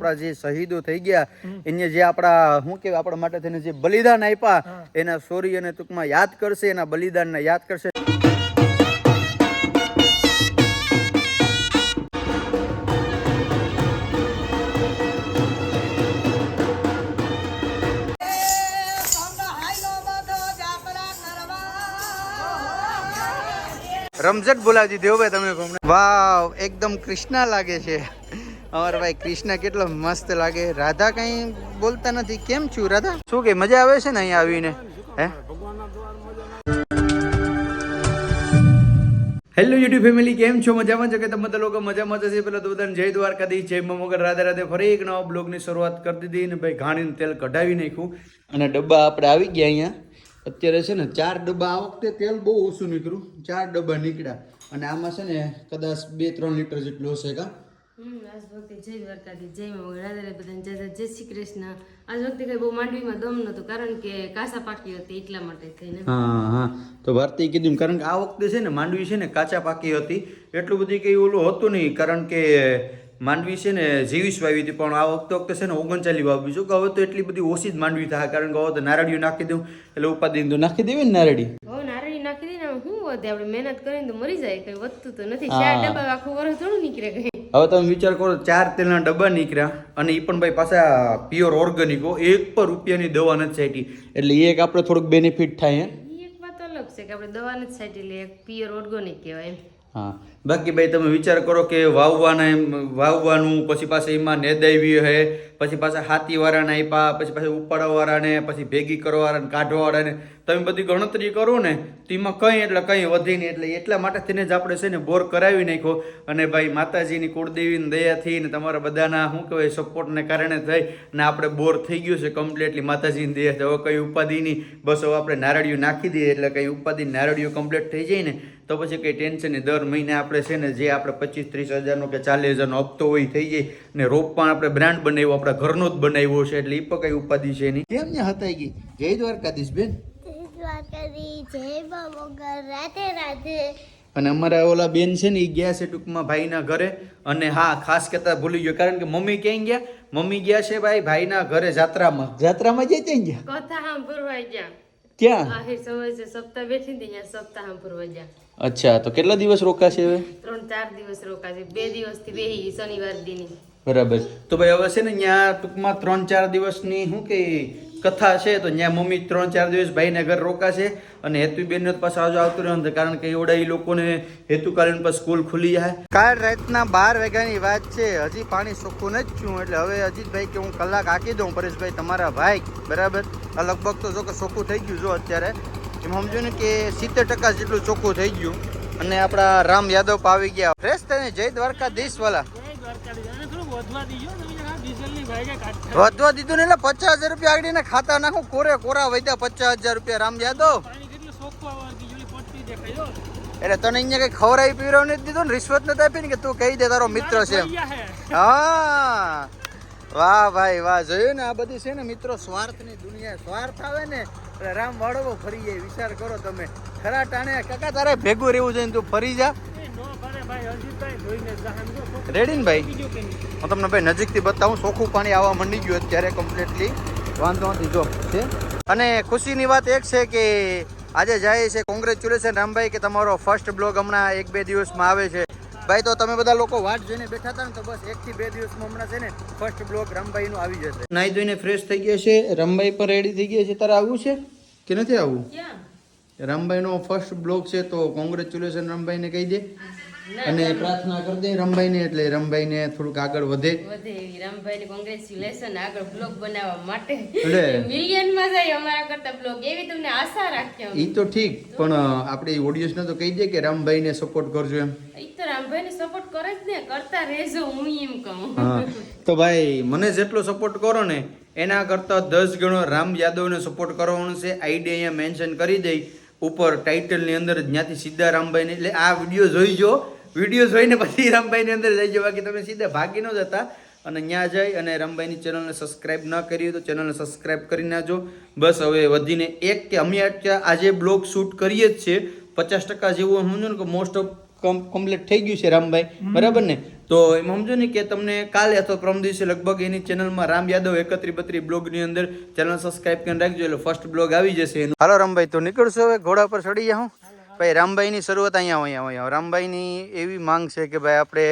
આપણા જે શહીદો થઈ ગયા એને જે આપણા શું કહેવાય આપણા માટે થઈને જે બલિદાન આપ્યા એના સોરી અને ટૂંકમાં યાદ કરશે એના બલિદાનને યાદ કરશે. રમઝટ બોલાવજી દીધી ભાઈ તમે. વાવ એકદમ કૃષ્ણા લાગે છે. અમારા ભાઈ કૃષ્ણ કેટલો મસ્ત લાગે. રાધા કઈ બોલતા નથી. કેમ છું રાધા? શું કે, મજા આવે છે ને અહીંયા આવીને? હે? હેલો યુટ્યુબ ફેમિલી કેમ છો? મજામાં છો કે તમે બધા લોકો મજામાં જશે પેલા તો બધાને જય દ્વારકાધીશ, જય મમગર રાધે રાધે ફરી એક નવા બ્લોગની શરૂઆત કરી દીધી ને ભાઈ ઘાણીનું તેલ કઢાવી નાખ્યું. અને ડબ્બા આપણે આવી ગયા અહીંયા. અત્યારે છે ને ચાર ડબ્બા આ વખતે તેલ બહુ ઓછું નીકળ્યું. ચાર ડબ્બા નીકળ્યા. અને આમાં છે ને કદાચ બે, ત્રણ લીટર જેટલું હશે કા. આજ જય શ્રી કૃષ્ણ. આજ વખતે કઈ બહુ માંડવીમાં દમ નતો કારણ કે કાચા પાકી હતી એટલા માટે થઈને. હા તો ભારતી કીધું કારણ કે આ વખતે છે ને માંડવી છે ને કાચા પાકી હતી. એટલું બધું કંઈ ઓલું હતું નહીં, કારણ કે માંડવી છે ને જીવીસ વાવી હતી પણ આ વખતે વખતે છે ને ઓગણચાલી વાવી. છું કે હવે તો એટલી બધી ઓછી જ માંડવી થાય કારણ કે હવે તો નારળીઓ નાખી દઉં એટલે ઉપાધિ તો નાખી દેવી ને નારળી. હવે નારળી નાખી દઈને શું વધે? આપણે મહેનત કરીને તો મરી જાય કઈ વધતું તો નથી. ચાર ડબ્બા આખું વર્ષ થોડું નીકળે કઈ. હવે તમે વિચાર કરો ચાર તેલના ડબ્બા નીકળ્યા અને એ પણ ભાઈ પાછા પ્યોર ઓર્ગેનિક એક પર રૂપિયાની દવા નથી છાંટી. એટલે એ એક આપણે થોડુંક બેનિફિટ થાય હે? એક વાત અલગ છે કે આપણે દવા નથી છાંટી એટલે પિયર ઓર્ગોનિક કહેવાય એમ. હા. બાકી ભાઈ, તમે વિચાર કરો કે વાવવાના એમ, વાવવાનું, પછી પાછા એમાં નેદાવી હે, પછી પાછા હાથીવાળાને આપ્યા પછી પાછા ઉપાડવાવાળાને પછી ભેગી કરવાવાળાને કાઢવાવાળાને તમે બધી ગણતરી કરો ને, તો એમાં કંઈ એટલે કંઈ વધે નહીં, એટલે એટલા માટે થઈને જ આપણે છે ને બોર કરાવી નાખ્યો. અને ભાઈ, માતાજીની કુળદેવીની દયાથી ને તમારા બધાના, શું કહેવાય, સપોર્ટને કારણે થઈ ને આપણે બોર થઈ ગયું છે કમ્પ્લીટલી માતાજીની દયાથી. હવે કંઈ ઉપાધિ નહીં. બસ હવે આપણે નારળીઓ નાખી દઈએ એટલે કંઈ ઉપાધિ નારળીઓ કમ્પ્લીટ થઈ જાય ને તો પછી કંઈ ટેન્શન નહીં દર મહિને આપણે છે ને જે આપણે પચીસ ત્રીસ હજારનો કે ચાલીસ હજારનો હપ્તો હોય થઈ જાય ને રોપ પણ આપણે બ્રાન્ડ બનાવ્યો આપણા ઘરનો જ બનાવ્યો છે એટલે એ પણ કઈ ઉપાધિ છે નહીં. કેમ ને હતા ગઈ? જય દ્વારકાધીશ બેન. અને અમારા ઓલા બેન છે ને એ ગયા છે ટૂંકમાં ભાઈના ઘરે. અને હા ખાસ કહેતા ભૂલી ગયો કારણ કે મમ્મી ક્યાંય ગયા? મમ્મી ગયા છે ભાઈ ભાઈના ઘરે જાત્રામાં. જાત્રામાં જઈ ક્યાં ગયા? કથા સાંભળવા ગયા. ક્યાં? સપ્તાહ બેઠી હતી ત્યાં સપ્તાહ સાંભળવા ભરવા ગયા. અચ્છા તો કેટલા દિવસ રોકાશે હવે? ત્રણ ચાર દિવસ રોકાશે. બે દિવસથી બેહી શનિવાર દીની. બરાબર. તો ભાઈ હવે છે ને ત્યાં ટૂંકમાં ત્રણ ચાર દિવસની શું કે કથા છે તો ત્યાં મમ્મી ત્રણ ચાર દિવસ ભાઈને ઘર રોકાશે અને હેતુબેન પાછા આવજો આવતું રહેવાનું કારણ કે એવડા એ લોકોને હેતુકાલીન પર સ્કૂલ ખુલી જાય. કાલ રાતના બાર વાગ્યાની વાત છે. હજી પાણી સૂકું નથી થયું એટલે હવે અજીતભાઈ કે હું કલાક આકી દઉં પરેશભાઈ તમારા ભાઈ. બરાબર? આ લગભગ તો જો કે સોખું થઈ ગયું જો અત્યારે. એમ સમજો ને કે સિત્તેર ટકા જેટલું ચોખ્ખું થઈ ગયું અને આપણા રામ યાદવ આવી ગયા. ફ્રેશ તને જય દ્વારકાધીશ વાલા. વધવા દીધું ને એટલે પચાસ હજાર રૂપિયા આગળ ને ખાતા નાખું. કોરે કોરા વધ્યા પચાસ હજાર રૂપિયા રામ યાદવ. એટલે તને અહીંયા કઈ ખવડાવી પીવરાવ નથી દીધું ને? રિશ્વત નથી આપી ને કે તું કહી દે તારો મિત્ર છે હા. વાહ ભાઈ વાહ. જોયું ને આ બધી છે ને મિત્રો? સ્વાર્થની દુનિયા સ્વાર્થ આવે ને એટલે રામ વાળો ફરી જાય, વિચાર કરો તમે. ખરા ટાણે, કાકા, તારે ભેગું રહેવું જોઈએ તું ફરી જા. રેડી ને ભાઈ? હું તમને ભાઈ નજીકથી બતાવું ચોખ્ખું પાણી આવવા માંડી ગયું અત્યારે કમ્પ્લીટલી વાંધો નથી, જો અને ખુશીની વાત એક છે કે આજે જાય છે કોંગ્રેચ્યુલેશન રામભાઈ, કે તમારો ફર્સ્ટ બ્લોગ હમણાં એક બે દિવસમાં આવે છે. ભાઈ તો તમે બધા લોકો વાટ જોઈને બેઠા હતા ને તો બસ એક થી બે દિવસમાં હમણાં છે ને ફર્સ્ટ બ્લોક રામભાઈ નું આવી જશે. નાઈ ધોઈને ફ્રેશ થઈ ગયા છે. રમભાઈ પર રેડી થઈ ગયા છે. તારે આવવું છે કે નથી આવવું રમભાઈનો રામભાઈનો ફર્સ્ટ બ્લોગ છે તો કોંગ્રેચ્યુલેશન રમભાઈને કહી દે. અને પ્રાર્થના કરી દે રામભાઈને એટલે રામભાઈને થોડુંક આગળ વધે. વધે એવી. રામભાઈને કોંગ્રેચ્યુલેશન આગળ બ્લોગ બનાવવા માટે. એટલે? મિલિયનમાં જાય અમારા કરતા બ્લોગ એવી તમને આશા રાખ્યા ઈ તો ઠીક પણ આપણે ઓડિયન્સને તો કહી દે કે રામભાઈને સપોર્ટ કરજો એમ. ઈ તો રામભાઈને સપોર્ટ કરે જ ને. કરતા રહેજો હું એમ કહું. હા. તો ભાઈ મને જેટલો સપોર્ટ કરો ને એના કરતા દસ ગણો રામ યાદવને સપોર્ટ કરવાનો છે. આઈડી અહીંયા મેન્શન કરી દઈ. ઉપર ટાઇટલની અંદર જ્ઞાતિ સીધા સીધા રામભાઈને એટલે આ વીડિયો જોઈજો. વીડિયો જોઈને પછી રામભાઈની અંદર જઈ જવા કે તમે સીધા ભાગી ન જતા. અને ત્યાં જઈ અને રામભાઈની ચેનલને સબસ્ક્રાઇબ ન કરી હોય તો ચેનલને સબસ્ક્રાઈબ કરી નાખજો. બસ હવે વધીને એક કે અમે આજે બ્લોગ શૂટ કરીએ જ છે પચાસ ટકા જેવું સમજો ને કે મોસ્ટ ઓફ કમ્પ્લીટ થઈ ગયું છે રામભાઈ. બરાબર ને? તો એમ સમજો ને કે તમને કાલે અથવા પ્રમ દિવસે લગભગ એની ચેનલમાં રામ યાદવ એકત્રી બત્રી બ્લોગની અંદર ચેનલ સબસ્ક્રાઈબ કરીને રાખજો. એટલે ફર્સ્ટ બ્લોગ આવી જશે એનું. હાલો રામભાઈ તો નીકળશો હવે ઘોડા પર ચડી જાઉં ભાઈ, રામભાઈની શરૂઆત અહીંયા અહીંયા અહીંયા રામભાઈની એવી માંગ છે કે ભાઈ, આપણે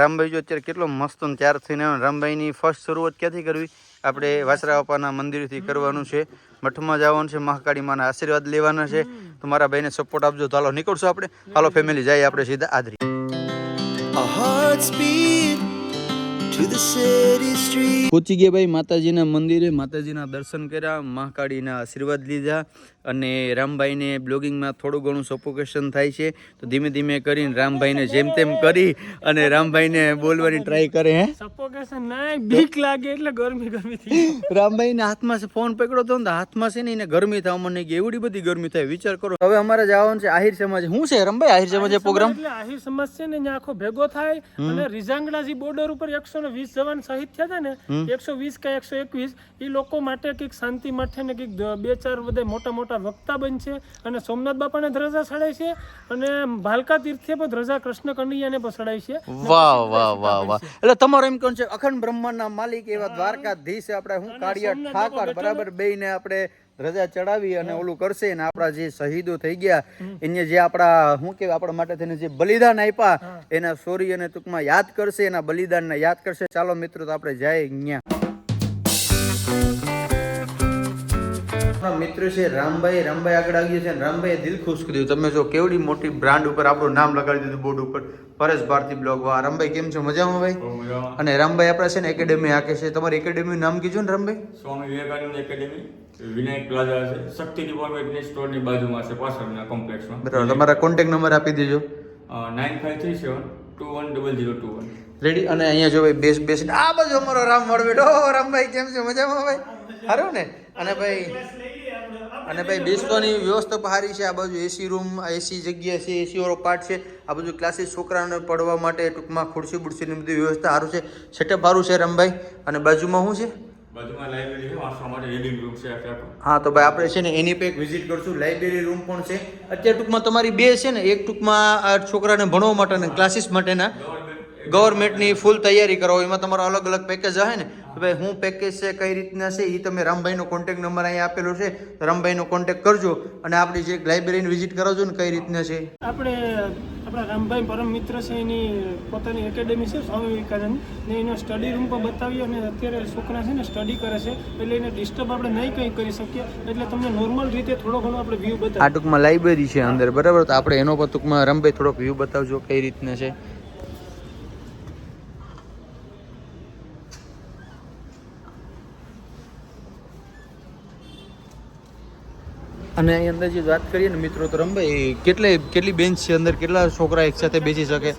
રામભાઈ જો અત્યારે કેટલો મસ્ત ને ત્યાર થઈને. રામભાઈની ફર્સ્ટ શરૂઆત ક્યાંથી કરવી? આપણે વાસરા બાપાના મંદિરથી કરવાનું છે. મઠમાં જવાનું છે મહાકાળી માના આશીર્વાદ લેવાના છે. તો મારા ભાઈને સપોર્ટ આપજો. તો હાલો નીકળશું આપણે. હાલો ફેમિલી જાય આપણે સીધા આદરી. પહોંચી ગયા ભાઈ માતાજીના મંદિરે. માતાજીના દર્શન કર્યા મહાકાળીના આશીર્વાદ લીધા અને રામભાઈને બ્લોગિંગમાં થોડું ઘણું સપોકેશન થાય છે. તો ધીમે ધીમે કરીને રામભાઈને જેમ તેમ કરી અને રામભાઈને બોલવાની ટ્રાય કરે હે. સપોકેશન નહીં બીક લાગે એટલે ગરમી ગરમી થઈ રામભાઈને હાથમાં છે ફોન પકડો તો ને હાથમાં છે ને એને ગરમી થાય મને કે એવડી બધી ગરમી થાય વિચાર કરો. હવે અમારે જવાનું છે આહિર સમાજ. શું છે રમભાઈ? આહિર સમાજ પ્રોગ્રામ એટલે આહિર સમાજ છે ને આખો ભેગો થાય અને રીઝાંગડાજી બોર્ડર ઉપર એકસો ને વીસ જવાન શહીદ થયા હતા ને એકસો વીસ કે એકસો એકવીસ એ લોકો માટે કંઈક શાંતિ માટે ને કંઈક બે ચાર બધા મોટા મોટા વક્તા બનશે અને સોમનાથ બાપાને ધ્રજા ચડાય છે અને ભાલકા તીર્થે પણ ધ્રજા કૃષ્ણ કનૈયાને પણ ચડાય છે. વાહ વાહ વાહ વાહ. એટલે તમારો એમ કોણ છે અખંડ બ્રહ્માંડના માલિક એવા દ્વારકાધીશ આપણે હું કાળિયા ઠાકર બરાબર બેયને આપણે રજા ચડાવી અને ઓલું કરશે અને આપણા જે શહીદો થઈ ગયા એને જે આપણા શું કે આપણા માટે થઈને જે બલિદાન આપ્યા એના સોરી અને ટૂંકમાં યાદ કરશે એના બલિદાનને યાદ કરશે. ચાલો મિત્રો તો આપણે જાય અહીંયા આપણા મિત્ર છે રામભાઈ રામભાઈ આગળ આવી છે રામભાઈએ દિલ ખુશ કર્યું. તમે જો કેવડી મોટી બ્રાન્ડ ઉપર આપણું નામ લગાડી દીધું બોર્ડ ઉપર. પરેશ ભારતી બ્લોગ વાહ રામભાઈ કેમ છો? મજામાં ભાઈ? અને રામભાઈ આપણા છે ને એકેડેમી આખે છે. તમારી એકેડેમીનું નામ કીધું ને રામભાઈ. સ્વામી વિવેકાનંદ એકેડેમી વિનાયક પ્લાઝા છે. શક્તિ ડિપાર્ટમેન્ટની સ્ટોરની બાજુમાં છે પાછળના કોમ્પ્લેક્સમાં બરાબર. તમારા કોન્ટેક્ટ નંબર આપી દેજો. Nine five three seven two one double zero two one ready અને અહીંયા જો ભાઈ બેસ બેસ આ બાજુ અમારો રામ મળવે ડો ઓ, રામભાઈ કેમ છે? મજામાં ભાઈ? સારું ને? અને ભાઈ અને ભાઈ બેસવાની વ્યવસ્થા સારી છે. આ બાજુ એસી રૂમ એસી જગ્યા છે એસી વાળો પાર્ટ છે. આ બાજુ ક્લાસીસ છોકરાઓને પડવા માટે ટૂંકમાં ખુરશી બુરશીની બધી વ્યવસ્થા સારું છે. સેટઅપ સારું છે રમભાઈ. અને બાજુમાં શું છે? માટે હા તો ભાઈ આપણે છે ને એની પે એક વિઝિટ કરશું. લાઇબ્રેરી રૂમ પણ છે. અત્યારે ટૂંકમાં તમારી બે છે ને એક ટૂંકમાં છોકરાને ભણવા માટેના ક્લાસીસ માટેના ગવર્મેન્ટની ફૂલ તૈયારી કરો એમાં તમારો અલગ અલગ પેકેજ હશે ને. તો ભાઈ હું પેકેજ છે કઈ રીતના છે એ તમે રામભાઈનો કોન્ટેક નંબર અહીંયા આપેલો છે તો રામભાઈનો કોન્ટેક કરજો અને આપણી જે લાઇબ્રેરીની વિઝિટ કરાવજો ને કઈ રીતના છે. આપણે આપણા રામભાઈ પરમ મિત્ર છે એની પોતાની એકેડેમી છે સ્વામી વિવેકાનંદ ને એનો સ્ટડી રૂમ પણ બતાવીએ અને અત્યારે છોકરા છે ને સ્ટડી કરે છે એટલે એને ડિસ્ટર્બ આપણે નહીં કંઈ કરી શકીએ. એટલે તમને નોર્મલ રીતે થોડો ઘણો આપણે વ્યૂ આ ટૂંકમાં લાઇબ્રેરી છે અંદર બરાબર? તો આપણે એનો પણ ટૂંકમાં રામભાઈ થોડોક વ્યૂ બતાવજો કઈ રીતના છે. અને અહીં અંદર જે વાત કરીએ ને મિત્રો તો રમભાઈ કેટલે કેટલી બેન્ચ છે અંદર? કેટલા છોકરા એક સાથે બેસી શકે?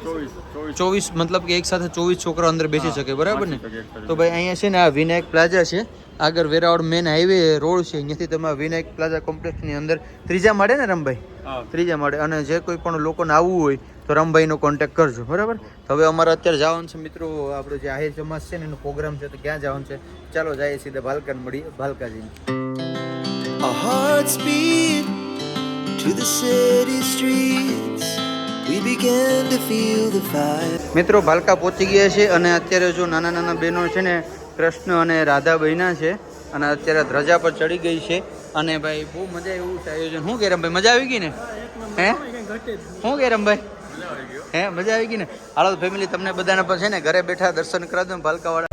ચોવીસ. મતલબ કે એક સાથે ચોવીસ છોકરા અંદર બેસી શકે બરાબર ને? તો ભાઈ અહીંયા છે ને આ વિનાયક પ્લાઝા છે. આગળ વેરાવળ મેન હાઈવે રોડ છે. અહીંયાથી તમે વિનાયક પ્લાઝા કોમ્પ્લેક્સની અંદર ત્રીજા માળે ને રમભાઈ? ત્રીજા માળે. અને જે કોઈ પણ લોકોને આવવું હોય તો રમભાઈનો કોન્ટેક્ટ કરજો બરાબર? હવે અમારે અત્યારે જવાનું છે મિત્રો આપણો જે આહિર સમાજ છે ને એનો પ્રોગ્રામ છે તો ક્યાં જવાનું છે? ચાલો જઈએ સીધા ભાલકા મળીએ. ભાલકા જઈને Our hearts beat to the city streets. We began to feel the fire. મિત્રો ભાલકા પહોંચી ગયા છે અને અત્યારે જો નાના નાના બહેનો છે ને કૃષ્ણ અને રાધા બહેના છે અને અત્યારે ધ્વજા પર ચડી ગઈ છે. અને ભાઈ બહુ મજા એવું છે આયોજન. શું કે ભાઈ મજા આવી ગઈ ને? હે? શું કે ભાઈ? હે. મજા આવી ગઈ ને? હાલો ફેમિલી તમને બધાને પણ છે ને ઘરે બેઠા દર્શન કરાવી દો ભાલકા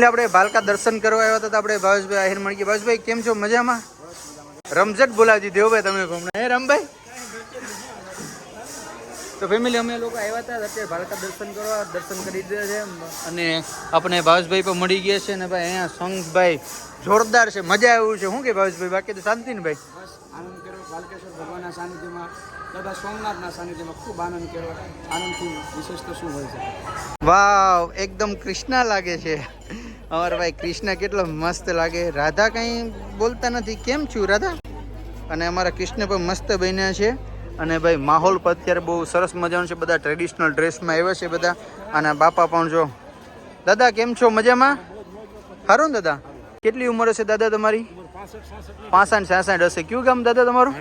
એટલે આપણે ભાલકા દર્શન કરવા આવ્યા હતા તો આપણે ભાવેશભાઈ આહિર મળી ગયા. ભાવેશભાઈ કેમ છો? મજામાં? રમઝટ બોલાવજી દેવભાઈ તમે હમણાં. હે રામભાઈ? તો ફેમિલી અમે લોકો આવ્યા હતા અત્યારે ભાલકા દર્શન કરવા. દર્શન કરી દીધા છે અને આપણે ભાવેશભાઈ પણ મળી ગયા છે ને ભાઈ અહીંયા સંઘભાઈ જોરદાર છે. મજા આવ્યું છે. શું કે ભાવેશભાઈ? બાકી તો શાંતિ ને ભાઈ? આનંદ કર્યો. બાલકેશ્વર ભગવાનના સાનિધ્યમાં દાદા સોમનાથના સાનિધ્યમાં ખૂબ આનંદ કર્યો. આનંદથી વિશેષ તો શું હોય છે વાવ એકદમ કૃષ્ણા લાગે છે. અમારા ભાઈ કૃષ્ણ કેટલો મસ્ત લાગે. રાધા કંઈ બોલતા નથી. કેમ છું રાધા? અને અમારા કૃષ્ણ પણ મસ્ત બન્યા છે. અને ભાઈ માહોલ પણ અત્યારે બહુ સરસ મજાનો છે. બધા ટ્રેડિશનલ ડ્રેસમાં આવ્યા છે બધા. અને બાપા પણ જો. દાદા, કેમ છો? મજામાં? સારું ને દાદા? કેટલી ઉંમર હશે દાદા તમારી? પાસઠ સાસઠ હશે. કયું ગામ દાદા તમારું?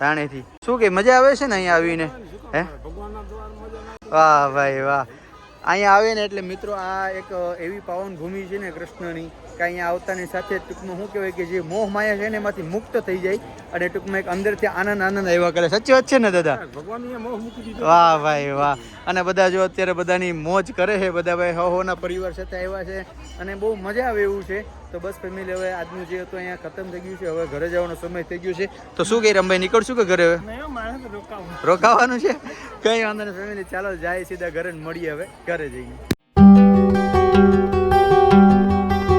રાણીથી. શું કે, મજા આવે છે ને અહીંયા આવીને? હે? વાહ, ભાઈ વાહ. અહીંયા આવે ને એટલે મિત્રો આ એક એવી પાવન ભૂમિ છે ને કૃષ્ણની. કે અહીંયા આવતાની સાથે ટૂંકમાં શું કહેવાય કે જે મોહ માયા છે ને એમાંથી મુક્ત થઈ જાય અને ટૂંકમાં એક અંદરથી આનંદ આનંદ આવ્યા કરે. સાચી વાત છે ને દાદા? વાહ ભાઈ વાહ. અને બધા જો અત્યારે બધાની મોજ કરે છે બધા ભાઈ હો હોના પરિવાર સાથે આવ્યા છે અને બહુ મજા આવે એવું છે. તો બસ ફેમિલી હવે આજનું જે હતું અહીંયા ખતમ થઈ ગયું છે હવે ઘરે જવાનો સમય થઈ ગયો છે. તો શું કહી રમભાઈ નીકળશું કે ઘરે હવે? રોકાવાનું. છે? કઈ વાંધો નહીં ફેમિલી ચાલો જાય સીધા ઘરે મળીએ હવે ઘરે જઈએ